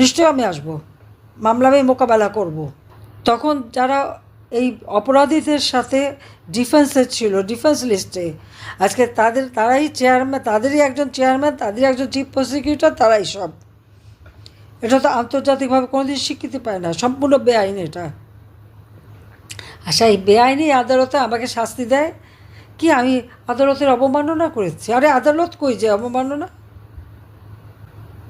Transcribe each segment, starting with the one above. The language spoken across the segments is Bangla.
নিশ্চয়ই আমি আসব। মামলা আমি মোকাবেলা করব। তখন যারা এই অপরাধীদের সাথে ডিফেন্সে ছিল ডিফেন্স লিস্টে আজকে তাদের, তারাই চেয়ারম্যান তাদেরই একজন চেয়ারম্যান তাদেরই একজন চিফ প্রসিকিউটর তারাই সব। এটা তো আন্তর্জাতিকভাবে কোনোদিন স্বীকৃতি পায় না, সম্পূর্ণ বেআইন এটা। আচ্ছা এই বেআইনি আদালতে আমাকে শাস্তি দেয়? কি আমি আদালতের অবমাননা করেছি? আরে আদালত কই যে অবমাননা?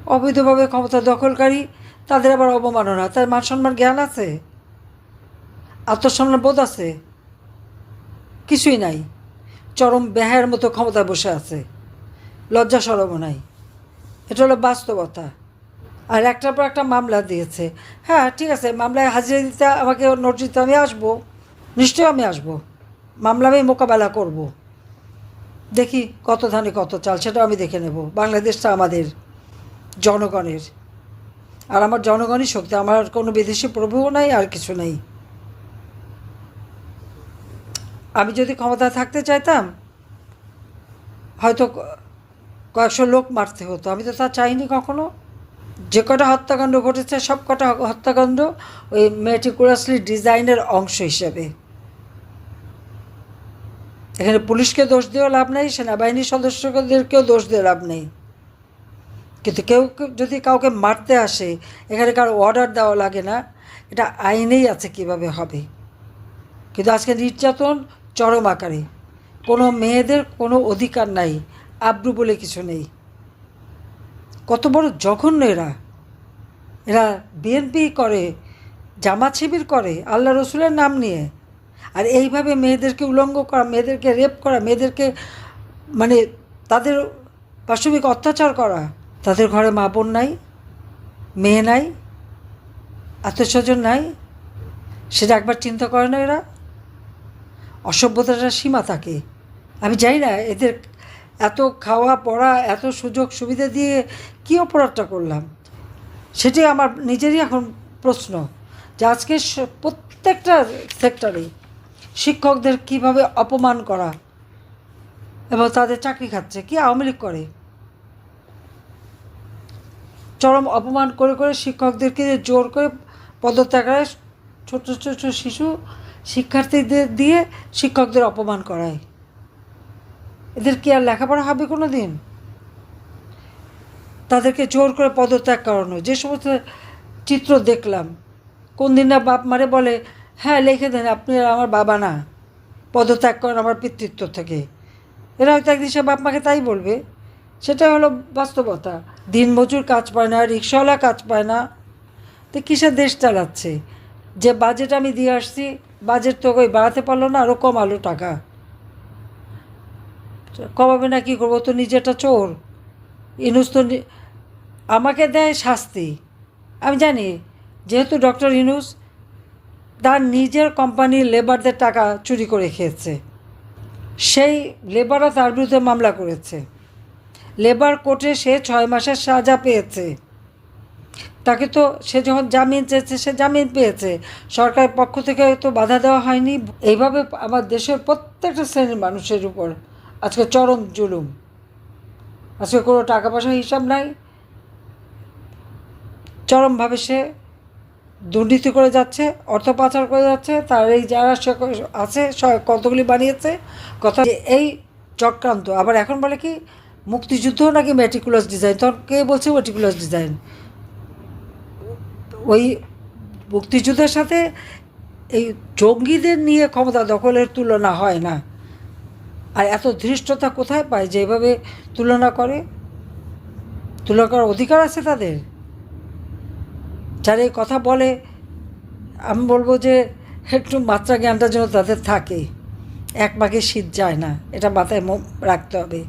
অবৈধভাবে ক্ষমতা দখলকারী, তাদের আবার অবমাননা। তার মান সম্মান জ্ঞান আছে? আত্মসম্মান বোধ আছে? কিছুই নাই। চরম ব্যাহের মতো ক্ষমতা বসে আছে। লজ্জা সরমও নাই। এটা হলো বাস্তবতা। আর একটার পর একটা মামলা দিয়েছে। হ্যাঁ ঠিক আছে, মামলায় হাজিরা দিতে আমাকে নোটিশ দিতে আমি আসব। নিশ্চয়ই আমি আসব। মামলা আমি মোকাবেলা করব। দেখি কত ধানে কত চাল, সেটাও আমি দেখে নেব। বাংলাদেশটা আমাদের। জনগণের। আর আমার জনগণই শক্তি আমার কোনো বিদেশি প্রভুও নাই, আর কিছু নেই। আমি যদি ক্ষমতা থাকতে চাইতাম, হয়তো কয়েকশো লোক মারতে হতো। আমি তো তা চাইনি কখনো। যে কটা হত্যাকাণ্ড ঘটেছে, সব কটা হত্যাকাণ্ড ওই মেটিকুলাসলি ডিজাইনের অংশ হিসেবে। এখানে পুলিশকে দোষ দিয়েও লাভ নেই, সেনাবাহিনীর সদস্যদেরকেও দোষ দিয়ে লাভ নেই। কিন্তু কেউ যদি কাউকে মারতে আসে, এখানে কারও অর্ডার দেওয়া লাগে না, এটা আইনেই আছে কীভাবে হবে। কিন্তু আজকে নির্যাতন চরম আকারে। কোনো মেয়েদের কোনো অধিকার নাই, আব্রু বলে কিছু নেই। কত বড় জঘন্য এরা। এরা বিএনপি করে, জামাত শিবির করে, আল্লাহ রসুলের নাম নিয়ে। আর এইভাবে মেয়েদেরকে উলঙ্গ করা, মেয়েদেরকে রেপ করা, মেয়েদেরকে মানে তাদের পাশবিক অত্যাচার করা। তাদের ঘরে মা বোন নাই, মেয়ে নাই আত্মস্বজন নাই। সেটা একবার চিন্তা করে না এরা। অসভ্যতার সীমা থাকে। আমি জানি না, এদের এত খাওয়া, পড়া, এত সুযোগ, সুবিধা দিয়ে কী অপরাধটা করলাম? সেটি আমার নিজেরই এখন প্রশ্ন যে আজকে প্রত্যেকটা সেক্টরে শিক্ষকদের কীভাবে অপমান করা এবং তাদের চাকরি খাচ্ছে, কি আওয়ামী লীগ করে? চরম অপমান করে করে শিক্ষকদেরকে জোর করে পদত্যাগ ছোট ছোট শিশু শিক্ষার্থীদের দিয়ে শিক্ষকদের অপমান করায়। এদের কি আর লেখাপড়া হবে কোনো দিন তাদেরকে জোর করে পদত্যাগ করানো, যে সমস্ত চিত্র দেখলাম, কোন দিন না বাপ মারে বলে হ্যাঁ লিখে দেন, আপনি আমার বাবা না, পদত্যাগ করেন আমার পিতৃত্ব থেকে। এরা হয়তো একদিন সে বাপ মাকে তাই বলবে। সেটা হলো বাস্তবতা। দিনমজুর কাজ পায় না রিক্সাওয়ালা কাজ পায় না। তো কিসের দেশ চালাচ্ছে? যে বাজেট আমি দিয়ে আসছি বাজেট তো ওই বাড়াতে পারল না আরও কমালো টাকা। কমাবে না কী করব? তো নিজেটা চোর। ইনুস তো আমাকে দেয় শাস্তি। আমি জানি, যেহেতু ডক্টর ইনুস তার নিজের কোম্পানির লেবারদের টাকা চুরি করে খেয়েছে। সেই লেবারও তার বিরুদ্ধে মামলা করেছে। লেবার কোর্টে সে ছয় মাসের সাজা পেয়েছে। তাকে তো সে যখন জামিন চেয়েছে, সে জামিন পেয়েছে। সরকারের পক্ষ থেকে তো বাধা দেওয়া হয়নি। এইভাবে আমার দেশের প্রত্যেকটা শ্রেণির মানুষের উপর আজকে চরম জুলুম। আজকে কোনো টাকা পয়সার হিসাব নাই। চরমভাবে সে দুর্নীতি করে যাচ্ছে, অর্থ পাচার করে যাচ্ছে। তার এই যারা আছে কতগুলি বানিয়েছে, কথা এই চক্রান্ত। আবার এখন বলে কি মুক্তিযুদ্ধ নাকি মেটিকুলাস ডিজাইন তখন কে বলছে মেটিকুলাস ডিজাইন ওই মুক্তিযুদ্ধের সাথে এই জঙ্গিদের নিয়ে ক্ষমতা দখলের তুলনা হয় না। আর এত ধৃষ্টতা কোথায় পায় যে এভাবে তুলনা করে? তুলনা করার অধিকার আছে তাদের? যারা এই কথা বলে, আমি বলব যে একটু মাত্রা জ্ঞানটা যেন তাদের থাকে। এক মাকে শীত যায় না, এটা মাথায় রাখতে হবে।